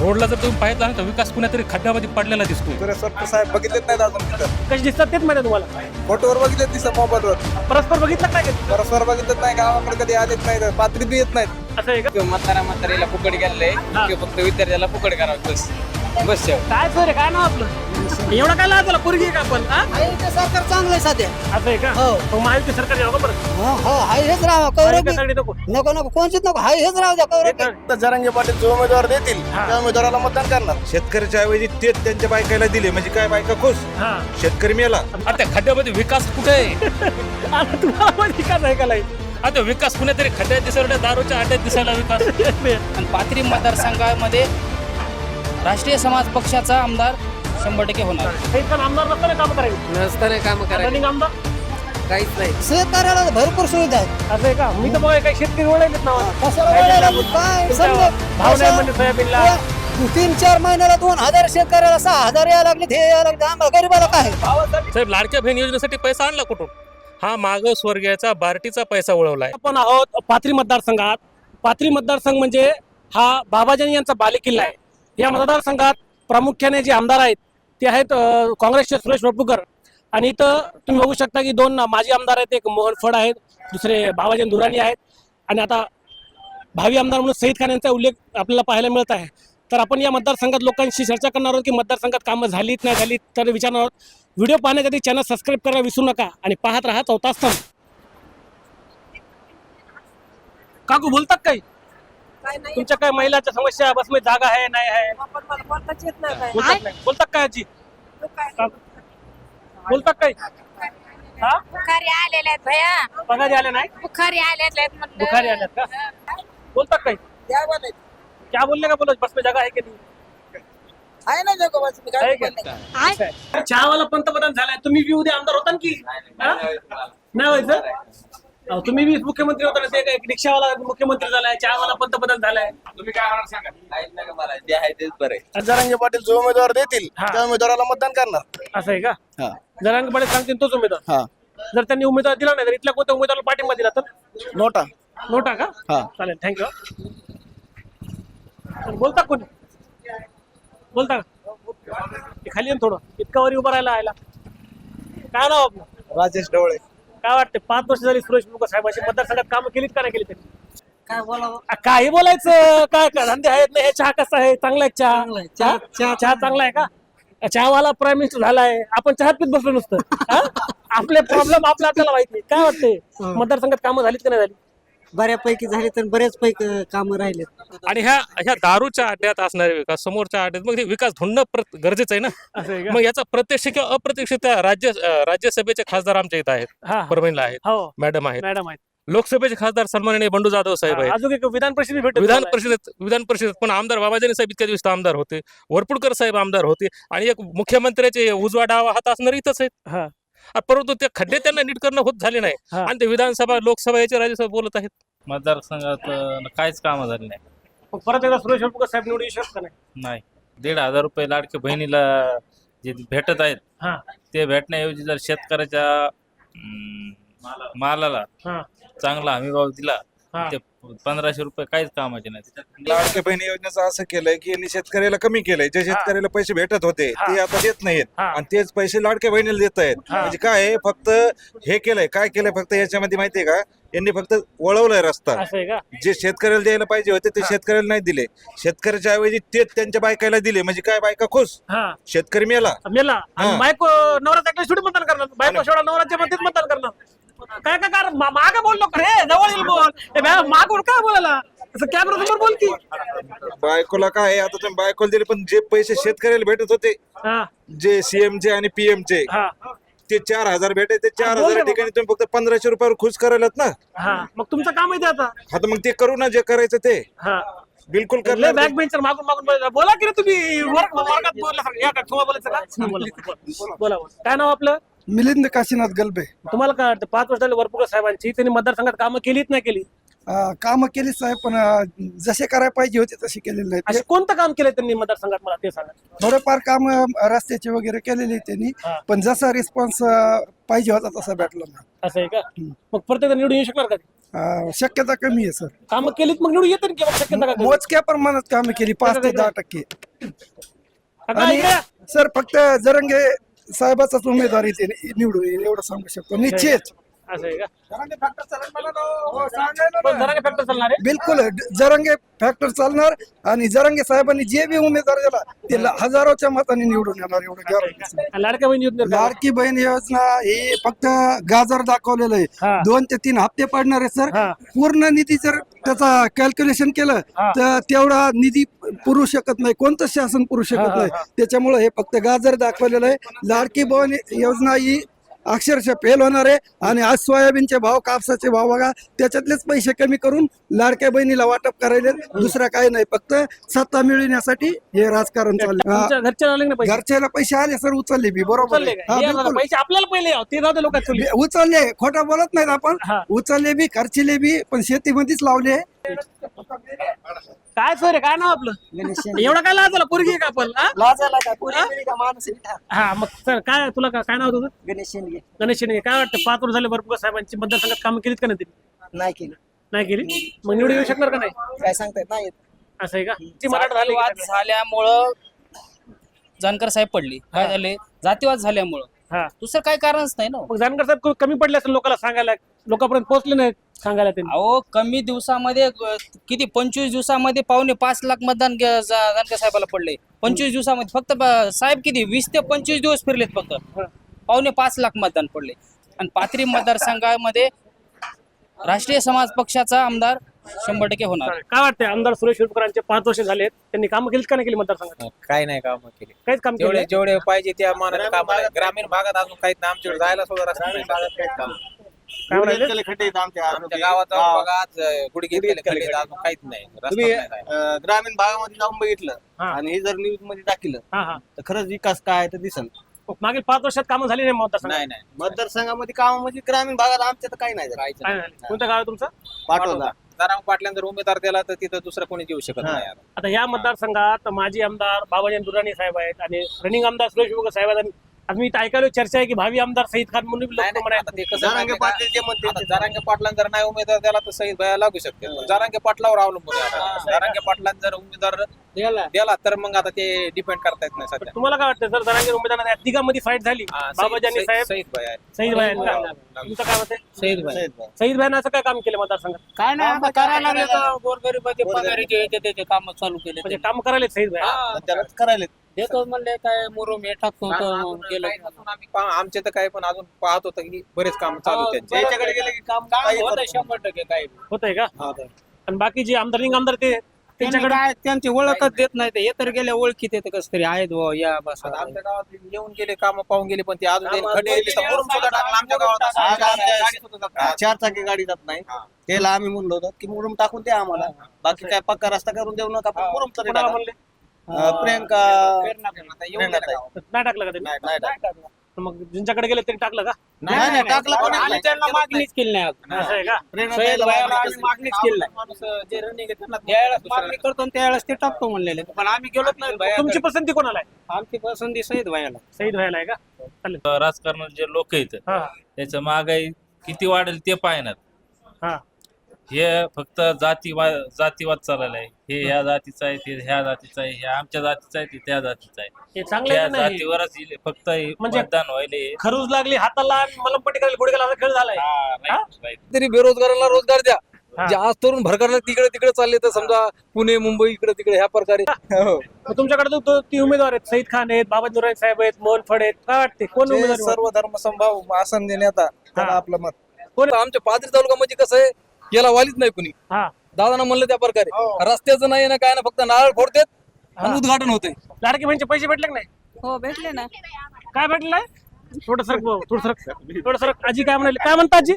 रोडला जर तुम्ही पाहिलं ना तर विकास कुण्यातरी खड्ड्यामध्ये पडलेला वाटतं साहेब बघितलेच नाहीत अजून तिथं कशी दिसतात तेच माहिती तुम्हाला. फोटोवर बघितले दिसत मोबाईलवर. परस्पर बघितलं काय कधी? परस्पर बघितलेच नाही गावाकडे कधी आलेच नाही पात्री बी येत नाहीत. असं आहे का? किंवा म्हातारा म्हातारीला फुकट गेलंय हा. किंवा फक्त विद्यार्थ्याला फुकट करावं. बस. बस शेव काय सर आहे? काय नाव आपलं? एवढं काय लाजला पोरगी आहे का आपण? हा? सरकार चांगलं आहे सध्या. असं आहे का? हो. मग महायुती सरकार यावं का परत? हो हो हाय हेच राहा कौरव आघाडी नको. नको नको कोणचीच नको. हाय हेच राहू द्या कौरव तर जरांगे पाटील जो उमेदवार देतील हा. त्या उमेदवाराला मतदान करणार. शेतकऱ्याच्या ऐवजी तेच त्यांच्या बायकाला दिले. म्हणजे काय बायका खुश? हा. शेतकरी मेला. आता त्या खड्ड्यामध्ये विकास कुठे आहे? आता तुम्हाला माहिती का नाही का नाही? आता विकास कुण्यातरी खड्ड्यात दिसायला दारूच्या अड्ड्यात दिसायला विकास. आणि पाथरी मतदारसंघामध्ये राष्ट्रीय समाज पक्षाचा आमदार शंभर टक्के होणार. आमदार नसताना काम करायचं. नसताना काम करायला रनिंग आमदार? काहीच नाही. शेतकऱ्याला भरपूर सुविधा आहेत. असं आहे का? मी तर बघा काही शेतकरी ओळखलेत ना. कशाला ओरडायला? काय समजा भाव नाही म्हणजे सोयाबीनला कोण- तीन चार महिन्याला दोन हजार शेतकऱ्याला सहा हजार यायला लागले हे यायला लागले आम्हाला गरीबाला काय? साहेब लाडक्या बहीण योजनेसाठी पैसा आणला कुठून? हा मागास वर्गीयाचा बार्टीचा पैसा वळवलाय आपण आहोत पाथरी मतदारसंघात. पाथरी मतदारसंघ म्हणजे हा बाबाजानी यांचा बालेकिल्ला आहे. या मतदारसंघात प्रामुख्याने जे आमदार आहेत ते आहेत काँग्रेसचे सुरेश वडपूकर आणि इथं तुम्ही बघू शकता की दोन माजी आमदार आहेत एक मोहन फड आहेत दुसरे बाबाजन धुराणी आहेत. आणि आता भावी आमदार म्हणून सईद खान यांचा उल्लेख आपल्याला पाहायला मिळत आहे. तर आपण या मतदारसंघात लोकांशी चर्चा करणार आहोत की मतदारसंघात कामं झालीत नाही झालीत तर विचारणार आहोत. व्हिडिओ पाहण्यासाठी चॅनल सबस्क्राईब करायला विसरू नका आणि पाहत राहा चौथा स्तंभ. काकू बोलतात काही? तुमच्या काय महिलाच्या समस्या बसमध्ये जागा आहे नाही आहे? बोलतात नाही. बोलतात काय आजी? बोलतात काही? हा? बुखारी आलेले आहेत भया. पगारी आले नाही? बुखारी आलेले आहेत. बुखारी आल्यात का? बोलतात काही? क्या बोलले का बोलो? बस में जगह है की नहीं? आहे ना जगो बस मी आहे का? आहे. चहावाला पंतप्रधान झालाय तुम्ही बी उद्या आमदार होता ना की? हा? नाही व्हायचं अहो, तुम्ही बी मुख्यमंत्री होता ना ते काय रिक्षावाला मुख्यमंत्री झालाय चहावाला पंतप्रधान झालाय जरांगे पाटील जो उमेदवार देतील हा. त्या उमेदवाराला मतदान करणार. असं आहे का? हा. जरांग पाटील सांगतील तोच उमेदवार. हा. जर त्यांनी उमेदवार दिला नाही तर इथल्या कोणत्या उमेदवाराला पाठिंबा दिला तर? नोटा. नोटा का? हा. चालेल थँक्यू बोलता कोणी? बोलता का? ते खाली ये ना थोडं. इतका वरी उभं राहायला आयला. काय नाव आपलं? राजेश ढवळे. काय वाटते पाच वर्ष झाली सुरेश मुख साहेबांची मतदारसंघात कामं केलीत का नाही केली त्यांनी? काय बोलावं? आ, काही बोलायचं. काय काय? धंदे आहेत नाही हे चहा कसा आहे? चांगला आहे चहा? चांगला आहे. चहा- हा? चहा चहा चांगला आहे का? चहावाला प्राईम मिनिस्टर झालाय. आपण चहात पीत बसलो नुसतं. हा? आपले प्रॉब्लेम आपल्या आपल्याला माहीत नाही. काय वाटतंय? मतदारसंघात कामं झालीत का नाही झाली बऱ्यापैकी झाले तर बरेच पैकी कामं राहिलेत. आणि ह्या ह्या दारूच्या अड्ड्यात असणारे विकास समोरच्या अड्ड्यात मग हे विकास धुंडणं प्र- गरजेचं आहे ना? असं आहे का? मग याचा प्रत्यक्ष किंवा अप्रत्यक्ष त्या राज्य अं, राज्यसभेचे खासदार आमच्या इथं आहेत. हा हा. परभणीला आहेत. हो. मॅडम आहेत. मॅडम आहेत. लोकसभेचे खासदार सन्माननीय बंडू जाधव साहेब आहेत. अजून एक विधान परिषद भेट विधान परिषदेत विधान परिषदेत पण आमदार बाबाजानी साहेब इतक्या दिवस आमदार होते. वरपुडकर साहेब आमदार होते. आणि एक मुख्यमंत्र्याचे उजवा डावा हात असणार इथंच आहेत. हा. परंतु ते खड्डे त्यांना नीट करणं होत झाले नाही. आणि ते विधानसभा लोकसभा याचे राज्यसभा बोलत आहेत. मतदारसंघात काहीच कामं झाली नाही. मग परत एकदा सुरेश साहेब निवडू येऊ शकत का नाही? नाही. दीड हजार रुपये लाडक्या बहिणीला जे भेटत आहेत हा. ते भेटण्याऐवजी जर शेतकऱ्याच्या अं, मालाला हा. चांगला हमीभाव दिला हा. ते पंधराशे रुपये काहीच कामाचे नाही. लाडक्या बहिणी योजनेचं असं केलंय की यांनी शेतकऱ्याला कमी केलंय. जे शेतकऱ्याला पैसे भेटत होते. ते आता देत नाहीत. आणि तेच पैसे लाडक्या बहिणीला देत आहेत. म्हणजे काय आहे, फक्त हे केलंय. काय केलंय फक्त याच्यामध्ये माहितीये का? यांनी फक्त वळवलंय रस्ता. असं आहे का? जे शेतकऱ्याला द्यायला पाहिजे होते ते शेतकऱ्याला नाही दिले. शेतकऱ्याच्या ऐवजी तेच त्यांच्या बायकाला दिले. म्हणजे काय बायका खुश? हा. शेतकरी मेला. मेला. आणि हा. बायको नवरात एकल्या सुटी मतदान करणार. बायको नवराच्या मध्येच मतदान करणार. काय काय कारण माग बोललो का रे जवळ येईल बोल. ए बा, मागून काय बोलायला? असं कॅमेरा समोर बोल की. बायकोला काय आहे, आता तुम्ही बायकोला दिले पण जे पैसे शेतकऱ्याला भेटत होते हा. जे सीएम चे आणि पीएम चे हा. ते चार हजार भेटे ते चार बोल रे हजार ठिकाणी तुम्ही फक्त पंधराशे रुपयावर खुश करायलात ना? हा. मग तुमचं काम आहे ते आता. आता मग ते करू ना जे करायचं ते. हा. बिलकुल लय करणार बॅक बेंचर मागून मागून बोलायला. बोला की रे तुम्ही. वर्ग वर्गात बोलला. या का? तुम्हाला बोलायचं का? बोला बोला बोला. काय नाव आपलं? मिलिंद काशीनाथ गलबे. तुम्हाला काय वाटतं? पाच वर्ष झाले वरपुकर साहेबांची. त्यांनी मतदारसंघात कामं केलीत नाही केली? कामं केली साहेब पण अं, जसे करायला पाहिजे होते तसे केलेले नाही असे कोणतं काम केलं त्यांनी मतदारसंघात? मला ते सांगा. थोडेफार काम रस्त्याचे वगैरे केलेले त्यांनी. हा. पण जसा रिस्पॉन्स पाहिजे होता तसा भेटला नाही. असं आहे का? मग प्रत्येक निवडून येऊ शकणार का? अं, शक्यता कमी आहे सर. कामं केलीत मग निवडून येतील की मग शक्यता का कमी? मोजक्या प्रमाणात कामं केली पाच ते दहा टक्के. काका, आणि इकडे या. सर फक्त जरंगे साहेबाचाच उमेदवार इथे निवडून येईल एवढं सांगू शकतो निश्चित. असं आहे का? पण जरा काय फॅक्टर चालणार आहे? बिलकुल जरंगे फॅक्टर चालणार आणि जरंगे साहेबांनी जे बी उमेदवार दिला ते हजारोच्या मतांनी निवडून येणार एवढं गॅरंटी लाडक्या बहिणी काय? लाडकी बहीण योजना ही फक्त गाजर दाखवलेलं हा. आहे दोन ते तीन हप्ते पडणार आहे सर. हा. पूर्ण निधी जर त्याचा कॅल्क्युलेशन केलं. तर तेवढा निधी पुरू शकत नाही कोणतं शासन पुरू शकत नाही. त्याच्यामुळे हे फक्त गाजर दाखवलेलं आहे लाडकी बहीण योजना ही अक्षरशः फेल होणार आहे. आणि आज सोयाबीनचे भाव कापसाचे भाव बघा त्याच्यातलेच पैसे कमी करून लाडक्या बहिणीला वाटप करायले दुसरा काही नाही फक्त सत्ता मिळविण्यासाठी हे राजकारण चाललं घरच्याला पैसे. आले सर उचलले बी बरोबर. पैसे आपल्याला पहिले उचलले खोटं बोलत नाहीत आपण. उचलले बी खर्चिले बी पण शेतीमध्येच लावले. काय सर काय नाव आपलं? एवढं काय लाज पोरगी आहे का आपण हा? लाजायला काय? पोरी बिरी का माणूस आहे? का? हा मग सर काय तुला का- काय नाव तुझं? गणेश शिंदे गणेश शिंदे काय वाटतं पाच वर्ष झाले भरपूर साहेबांची मतदारसंघात कामं केलीत का नाही त्यांनी? नाही केलं. नाही केली? मग निवडून येऊ शकणार का नाही? काय सांगतायत? नाही येत. असं आहे का? ती मराठा झाली जातीवाद? झाल्यामुळं जानकर साहेब पडली. काय झाले? जातीवाद झाल्यामुळं. हा. दुसरं काही कारणच नाही ना मग जानकर साहेब कमी पडले असेल लोकांना सांगायला. लोकांपर्यंत पोहोचले नाही सांगायला त्यांनी. अहो कमी दिवसामध्ये अ, किती पंचवीस दिवसामध्ये पावणे पाच लाख मतदान गे- जा- जानकर साहेबाला पडले. पंचवीस दिवसामध्ये फक्त ब- साहेब किती वीस ते पंचवीस दिवस फिरलेत फक्त. हा. पावणे पाच लाख मतदान पडले. आणि पाथरी मतदारसंघामध्ये राष्ट्रीय समाज पक्षाचा आमदार शंभर टक्के होणार. काय वाटतंय आमदार सुरेश शिरपूरांचे पाच वर्ष झालेत त्यांनी काम केलीत का नाही केली मतदारसंघात? काय नाही काम केले. काहीच काम जेवढे केलं जेवढे पाहिजे त्या मानाने काम ग्रामीण भागात अजून नाही आमच्याकडे जायला सुद्धा रस्ता नाही. काय म्हणाले आमच्या गावात जाऊन बघा आज अं, गुडघे गेले खड्डे आहेत, अजून काहीच नाही रस्ता तुम्ही नाही जायला. अं, ग्रामीण भागामध्ये जाऊन बघितलं हा. आणि हे जर न्यूजमध्ये टाकलं हा हा तर खरंच विकास काय आहे तर दिसल मग मागील पाच वर्षात कामं झाली नाही मतदारसंघात नाही नाही मतदारसंघामध्ये काम म्हणजे ग्रामीण भागात आमच्या तर काही नाही झालं. काय झाली? कोणत्या गाव आहे तुमचं पाठवला जरांग पाटल्यानं जर उमेदवार दिला तर तिथं दुसरं कोणी देऊ शकत हा. नाही आता. आता या मतदारसंघात माजी आमदार बाबाजी दुराणी साहेब आहेत आणि रनिंग आमदार सुरेश विभाग साहेब आहेत आणि मी इथं ऐकायला चर्चा आहे की भावी आमदार सईद खान म्हणून बी नाही, लोक नाही, म्हणाले. आता ते कसं जरांगे? पाटील जे म्हणते आता जरांगे पाटलांना जर नाही उमेदवार दिला तर सईद भया लागू शकते पण जरांगे पाटलावर अवलंबून आहे आता. जरांगे पाटलांना जर उमेदवार दिला तर मग आता ते डिपेंड करता येत नाही सध्या. तुम्हाला काय वाटतं जर जरांगे उमेदवारांना तिघांमध्ये फाईट झाली? हा, सईद- बाबाजी आणि सईद- साहेब सईद भया आहे. सईद भाई तुमचं काय मत आहे? सईद भाई. सईद भाई. भाईनं असं काय काम केलं मतदारसंघात? काय नाही आता करायला लागले तर गोरगरीबाचे पगारीचे याचे त्याचे काम चालू केले म्हणजे काम करायला सईद भाई. हा. त्याला करायला देतो म्हणले काय मुरुम हे टाकतो तो केलं अजून आम्ही पहा- आमचे तर काय पण अजून पाहत होतं की बरेच काम चालू आहेत त्यांचे त्याच्याकडे गेले की काम काम काही होतं शंभर टक्के काय होतंय का? नाही. हा, आणि बाकी जे आमदार रिंग आमदार ते? त्यांच्याकडे त्यांच्याकडे? काय त्यांची ओळखच देत नाही ते. हे तर गेल्या ओळखीत येतं कसं तरी आहेत बुवा, या बस आता. आमच्या गावात येऊन गेले काम पाहून गेले पण ते अजून त्यांनी कामं खड्डे दोन- नुसतं मुरुम सुद्धा टाकला आमच्या गावात असं आज आमच्या आमच्या गाडीत सुद्धा टाकला. चार चाकी गाडी जात नाही. त्याला आम्ही म्हणलो होतो की मुरुम टाकून द्या आम्हाला. बाकी काय पक्का रस्ता करून देऊ नका पण मुरुम तरी कोणाला टाका. म्हणले? प्रियंका. नाही टाकलं का त्यांनी नाही, नाही टाकलं. मग ज्यांच्याकडे गेले त्यांनी टाकलं का? नाही नाही टाकलं पण आम्ही नाही. त्यांना मागणीच केली नाही अजून. असं आहे का? प्रेरणा सैयद द्यायला भाईला मागणी आम्ही कसं- मागणीच केली नाही. माणूस जे रनिंग आहे त्यांना ज्यावेळेस मागणी करतो आणि त्यावेळेस ते टाकतो म्हणलेले. पण आम्ही गेलोच नाही तुमची. पसंती कोणाला आहे? आमची पसंती सईद भाईला. सईद व्हायला आहे का? चालेल. राजकारणात जे लोक आहेत हा. त्याचं महागाई किती वाढेल ते पाहणार. हा. हे फक्त जातीवाद जातीवाद चाललेला आहे. हे ह्या जातीचं आहे ते ह्या जातीचं आहे हे आमच्या जातीचं आहे ते त्या जातीचं आहे. हे चांगलं त्या आहे का नाही जातीवरच फक्त हे म्हणजे- मतदान व्हायले. खरूज लागली हाताला आणि मलमपट्टी करायला गुडघ्याला असा खेळ झालाय. हा, right, right. तरी बेरोजगाराला रोजगार द्या. हा. जे आज तरुण भरकरला तिकडे तिकडे चालले तर समजा पुणे मुंबई इकडे तिकडे ह्या प्रकारे. हो. मग तुमच्याकडे तो- तो ती उमेदवार आहेत सईद खान आहेत बाबा दुराई साहेब आहेत मोहन फड आहेत काय वाटते कोण जे उमेदवार सर्व धर्म संभाव आसन देण्यात त्याला. आपलं मत. कोण? आमच्या पाथरी तालुका म्हणजे कसं आहे याला वालीच नाही कुणी. हा. दादानं म्हणलं त्या प्रकारे. रस्त्याचं नाही ना काय ना फक्त नारळ फोडतात आणि हा. उद्घाटन होते लाडके बहिणीचे पैसे भेटले का नाही? हो भेटले ना. काय भेटलंय थोडं सरक भाऊ, थोडं सरक. थोडं सरक. आजी काय म्हणाले? काय म्हणता आजी?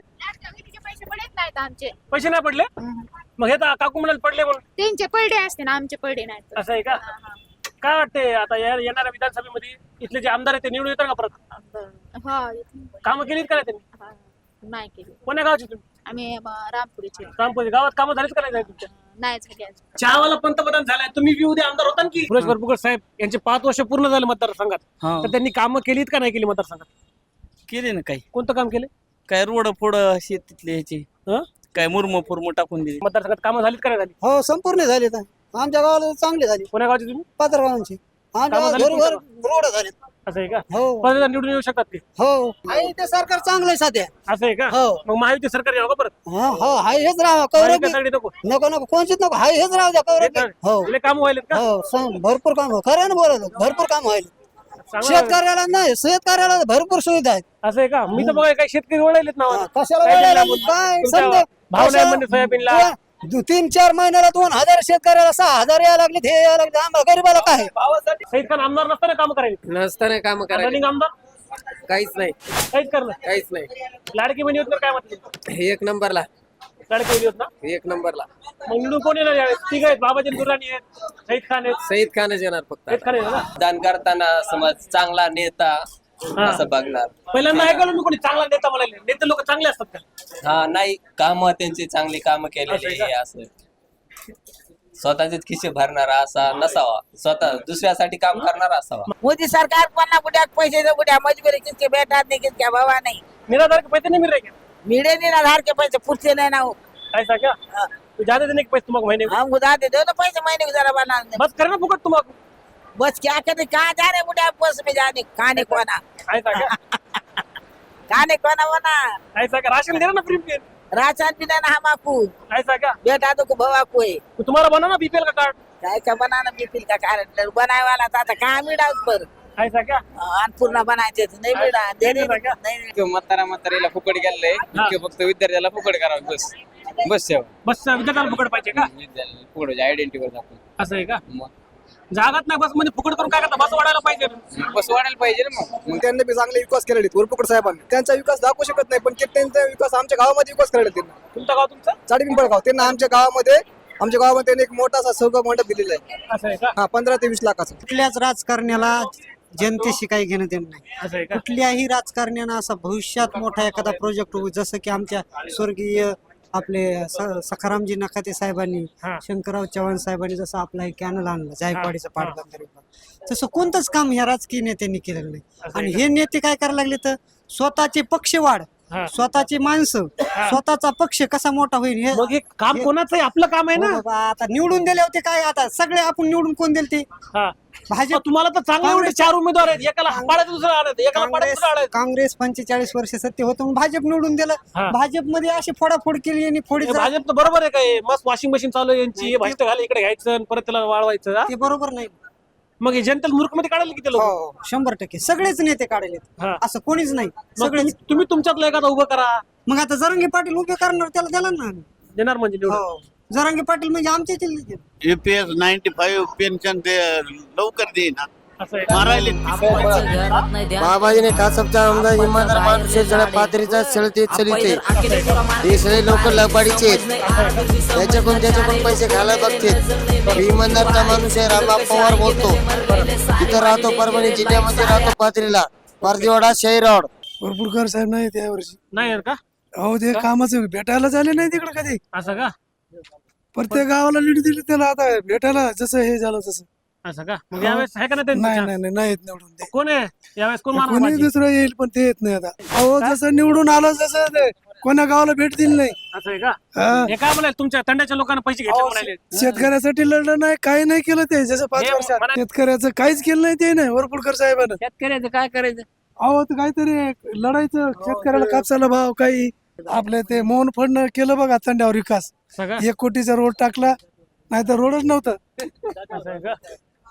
पैसे पडत नाहीत आमचे पैसे नाही पडले? मग हे तर काकू म्हणाले पडले म्हणून. त्यांचे पडले असते ना आमचे पडले नाहीत असं आहे का? काय वाटते आता या- येणाऱ्या विधानसभेमध्ये इथले जे आमदार आहेत ते निवडून येतात का परत? हा कामं केलीत का नाही त्यांनी? हा, नाही केली. कोण्या गावचे तुम्ही? आम्ही अं, रामपुरीचे. रामपूर गावात कामं झालीच का नाही झाली तुमच्या? नाही झाले अजून. चहावाला पंतप्रधान झालाय. तुम्ही बी उद्या आमदार होता ना की? सुरेश वरपुकर साहेब यांचे पाच वर्ष पूर्ण झाले मतदारसंघात. तर त्यांनी कामं केलीत का नाही केली मतदारसंघात? केले ना काही. कोणतं काम केलं? काय रोड फोड शेतीतले ह्याची. हं? काय मुरम फुरम टाकून दिली. मतदारसंघात कामं झालीत का नाही झाली? हो संपूर्ण झाले तर आमच्या गावाला चांगली झाली. कोण्या गावची तुम्ही? पात्रगावांची कामं रोड झाले. असं आहे का? हो. निवडून येऊ शकतात ते. हो. आहे ते सरकार चांगलं आहे सध्या. असं आहे का? हो. मग महायुती सरकार यावं का परत? हा हो हाय हेच राहा कौरव नको. नको नको कोणचीच नको. हाय हेच राहू द्या कौरव हो काम व्हायलेत का? हो भरपूर काम. खरं ना बोलत भरपूर काम ना. शेतकऱ्याला नाही शेतकऱ्याला भरपूर सुविधा आहेत. असं आहे का? मी तर बघा काही शेतकरी ओळखलेत ना हा, कशाला काय समजा भाव नाही म्हणजे सोयाबीनला दो- तीन चार महिन्याला दोन हजार शेतकऱ्याला सहा हजार यायला लागले हे यायला लागले. आम्हाला गरीबाला काय? आहे? सईद खान आमदार नसताना काम करायचे. नसताना काम करायला रनिंग आमदार? काहीच नाही. काहीच करणं काहीच नाही. लाडकी बहिणी योजना काय म्हटलं? हे एक नंबरला. लाडकी बहिणी योजना? एक नंबरला. मग निवडून कोण येणार यावेळेस? ठीक आहेत बाबाजी दुराणी आहेत सईद खान आहेत. सईद खानच येणार फक्त. सईद खान ना? दान करताना समज चांगला नेता हा. असं बघणार. पहिल्यांदा ऐकलं मी कोणी चांगला नेता म्हणाले नेते लोक चांगले असतात का? हा नाही काम त्यांची चांगली काम केलेली? हे असं स्वतःचेच खिशे भरणारा असा नसावा. स्वतः दुसऱ्यासाठी काम करणारा असावा. मोदी सरकार पन्ना बुड्या पैसे दे बुड्या मजबुरी किसके बेटा नहीं किसके बाबा नहीं. निराधार के पैसे नहीं मिल रहे क्या मीडे नहीं आधार के पैसे पूछते नहीं ना हो. ऐसा क्या तो ज्यादा देने के पैसे तुम्हारे महीने? को हम उधार दे दो तो पैसे महीने गुजारा बना बस करना फुकट तुम्हारा बस क्या करते कहाँ जा रहे बुढ़ा बस में जाने खाने को ना ऐसा क्या खाने को ना बना ऐसा क्या राशन दे रहा ना फ्री में राशन भी देना हम आपको ऐसा क्या बेटा तो को भवा को है तो तुम्हारा बना ना बीपीएल का कार्ड काय का बनाना बीपील का बनाए वाला था तो कहाँ मिला उस पर ऐसा क्या अन्नपूर्णा बनायचे थे, नाही मिळा नाही का? म्हातारा म्हातारीला फुकट गेलंय. फक्त विद्यार्थ्याला फुकट करावं. बस. बस सेवा बस विद्यार्थ्याला फुकट पाहिजे का? विद्यार्थ्याला फुकट आयडेंटिटी दाखवून असं आहे का? मग. जागात नाही बसमध्ये फुकट करून काय करता? बस वाढायला पाहिजे. बस वाढायला पाहिजे ना मग. मग त्यांनी बी चांगले विकास केलेले वरपुकड साहेबांनी. त्यांचा विकास दाखवू शकत नाही पण ते त्यांचा विकास आमच्या गावामध्ये विकास करायला त्यांना तुमचं गाव तुमचं? चाडीपिंपळ गाव. त्यांना आमच्या गावामध्ये आमच्या गावामध्ये त्यांनी एक मोठा असा सौगा मंडप दिलेला आहे. असं आहे का? हा पंधरा ते वीस लाखाचा. कुठल्याच राजकारण्याला जनतेशी काही घेणं देणं नाही. असं आहे का? कुठल्याही राजकारण्यानं असा भविष्यात मोठा एखादा प्रोजेक्ट होऊ जसं की आमच्या स्वर्गीय आपले स- सखारामजी नकाते साहेबांनी हा. शंकरराव चव्हाण साहेबांनी जसं आपला हे कॅनल आणलं जायकवाडीचं पाटबंधारे तसं कोणतंच काम ह्या राजकीय नेत्यांनी केलेलं नाही. असं आणि हे नेते काय करायला लागले तर स्वतःचे पक्ष वाढ हा. स्वतःची माणसं स्वतःचा पक्ष कसा मोठा होईल हे मग हे काम कोणाचं आहे आपलं काम आहे हो ना बाबा, आता निवडून दिले होते काय आता सगळे आपण निवडून कोण दिले ते? हा. भाजप मग तुम्हाला तर चांगले एवढे चार उमेदवार आहेत. एकाला पाडायचं दुसरं आणायचं एकाला पाडायचं दुसरं आणायचं काँग्रेस पंचेचाळीस वर्ष सत्य होतं म्हणून भाजप निवडून दिलं. हा. भाजपमध्ये अशी फोडाफोड केली आणि फोडी हे भाजप तर बरोबर आहे काय मस्त वॉशिंग मशीन चालू आहे यांची हे भाजप घाल इकडे घ्यायचं आणि परत त्याला वाळवायचं हा? ते बरोबर नाही. मग हे जनतेला मूर्खमध्ये काढायला किती लोक? हो शंभर टक्के. सगळेच नेते काढले हा. असं कोणीच नाही. मग सगळेच तुम्ही- तुमच्यातलं एखादा उभं करा. मग आता जरांगे पाटील उभे करणार त्याला द्याला ना देणार म्हणजे निवडून. हो. जरांगे पाटील म्हणजे आमच्या जिल्ह्याचे. युपीएस नाईन्टी फाईव्ह पेन्शन ते लवकर देईना? मारायले बाबाजीने कासपचा आमदार इमानदार माणूस आहे, जरा पात्रीचा चलते. चलिते हे सगळे लोक लबाडीचे आहेत. त्याच्याकडून त्याच्याकडून पैसे घालायला बघते. मी इमानदारचा माणूस आहे रामबा पवार बोलतो. तिथं राहतो परभणी जिल्ह्यामध्ये राहतो पात्रीला पारजीवाडा शहराड वरपुडकर साहेब नाही त्या वर्षी नाही का? अहो ते कामाचं भेटायला झाले नाही तिकडे कधी. असं का? प्रत्येक गावाला लीड दिली त्याला आता भेटायला जसं हे झालं तसं. असं का? मग यावेळेस आहे का नाही नाही निवडून ते. कोण आहे? यावेळेस कोण मारणार कोणी बाजी? दुसरं येईल पण ते येत नाही आता. अहो जसं निवडून आलं जसं ते कोणा गावाला भेट दिली नाही. असं आहे का? हा. हे काय म्हणाले? तुमच्या तंड्याच्या लोकांना पैसे म्हणाले. शेतकऱ्यासाठी लढलं नाही काही नाही केलं ते. जसं पाच हे वर्षात. शेतकऱ्याचं काहीच केलं नाही ते नाही वरपुडकर साहेबांना. शेतकऱ्याचं काय करायचं? अहो तर काहीतरी लढायचं. शेतकऱ्याला कापसाला भाव काही. आपले ते मोहन फडणं केलं बघा तंड्यावर विकास. सगळं? एक कोटीचा रोड टाकला नाही तर रोडच नव्हतं. असं आहे का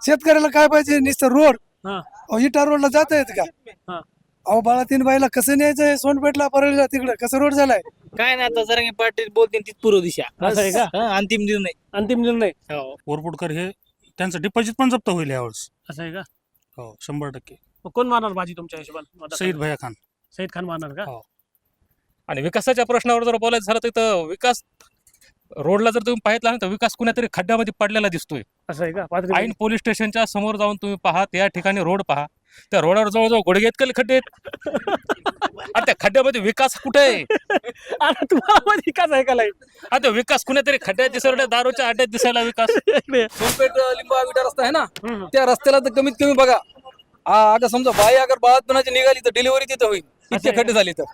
शेतकऱ्याला काय पाहिजे? नुसतं रोड. हा. अहो इटा रोडला जाता येत का? हा. अहो बाळा तीन बाईला कसं न्यायचंय सोनपेठला परळीला तिकडं कसं रोड झालाय? काय नाही आता जरा पाटील बोलते तीच पूर्व दिशा. असं आहे का? हा, अंतिम दिन नाही अंतिम निर्णय. वरपुडकर हे त्यांचं डिपॉझिट पण जप्त होईल यावेळेस. असं आहे का? हो शंभर टक्के. मग कोण मारणार बाजी तुमच्या हिशोबाने? सईद भैया खान. सईद खान मारणार का? हो. आणि विकासाच्या प्रश्नावर जर बोलायचं झालं तर विकास रोडला जर तुम्ही पाहितला ना तर विकास कुणातरी खड्ड्यामध्ये पडलेला दिसतोय. असं आहे का? पाथरी ऐन पोलीस स्टेशनच्या समोर जाऊन तुम्ही पहा त्या ठिकाणी रोड पहा. त्या रोडावर जवळजवळ गुडघे इतके खड्डे आहेत. अरे त्या खड्ड्यामध्ये विकास कुठे आहे? विकास आहे का नाही आता विकास कुणीतरी खड्ड्यात दिसवल्या दारूच्या अड्ड्यात दिसायला विकास. सोनपेठ लिंबा विटा रस्ता आहे ना? त्या रस्त्याला तर कमीत कमी बघा. आ- आता समजा बाई अगर बाळातपणाची निघाली तर डिलिव्हरी तिथं होईल. इतके खड्डे झाले तर.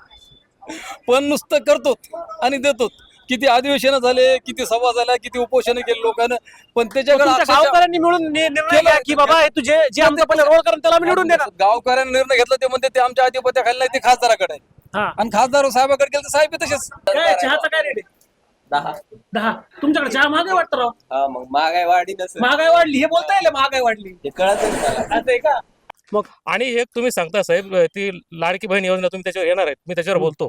पण नुसतं करतो आणि देतो किती अधिवेशन झाले किती सभा झाल्या किती उपोषण केले लोकांना. पण त्याच्याकडे गावकऱ्यांनी मिळून निर्णय केलं. घ्या की बाबा हे तुझे जे आमचं पहिले रोड करून त्याला आम्ही निवडून देणार. गावकऱ्यांनी निर्णय घेतला ते म्हणते ते आमच्या आधिपत्याखाली नाही ते खासदाराकडे आहे. हा. आणि खासदार साहेबाकडे गेले तर साहेब तसेच. काय चहाचा काय रेट आहे दहा. दहा. तुमच्याकडे चहा महागाई वाटतं राव. हा मग महागाई वाढी नसेल महागाई वाढली हे बोलता येईल महागाई वाढली. हे कळत आहे का? मग आणि एक तुम्ही सांगता साहेब ती लाडकी बहीण योजना तुम्ही त्याच्यावर येणार आहेत मी त्याच्यावर बोलतो.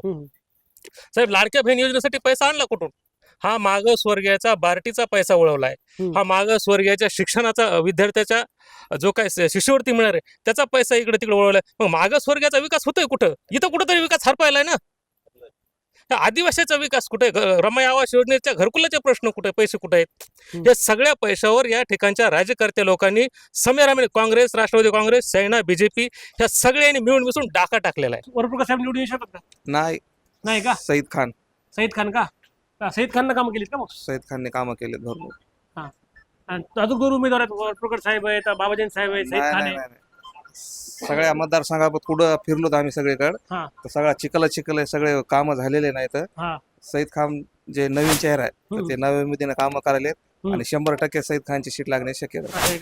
साहेब लाडक्या बहीण योजनेसाठी पैसा आणला कुठून? हा मागासवर्गीयाचा बार्टीचा पैसा उळवलाय हम्म. हा मागासवर्गीयाच्या शिक्षणाचा विद्यार्थ्याच्या जो काय शिष्यवृत्ती मिळणार आहे त्याचा पैसा इकडे तिकडे वळवलाय. मग मागासवर्गीयाचा विकास होतोय कुठं? इथं कुठंतरी विकास हरपायलाय ना? आदिवासीचा विकास कुठे? रमय आवास योजनेच्या घरकुलाचे प्रश्न कुठे? पैसे कुठे आहेत? या सगळ्या पैशावर या ठिकाणच्या राज्यकर्ते लोकांनी समेरामे Congress Rashtravadi Congress Sena BJP ह्या सगळ्यांनी मिळून मिसळून डाका टाकलेला आहे. वरपुडकर साहेब निवडून येऊ शकत का? नाही. नाही का? सईद खान. सईद खान का? का सईद खाननं कामं केलीत का मग? सईद खानने कामं केलेत भरपूर. आणि अजून दोन उमेदवार आहेत. वरपुडकर साहेब आहेत बाबाजन साहेब आहेत सईद नाही, खान नाही, आहे नाही, नाही. सगळ्या मतदारसंघात कुठं फिरलोत आम्ही सगळीकडे हा. तर सगळा चिखल आहे सगळे कामं झालेले नाहीत हा. सईद खान जे नवीन चेहरा आहे तर. ते नवीन कामं करायलेत हम्म. आणि शंभर टक्के सईद खानची सीट लागण्याची शक्यता आहे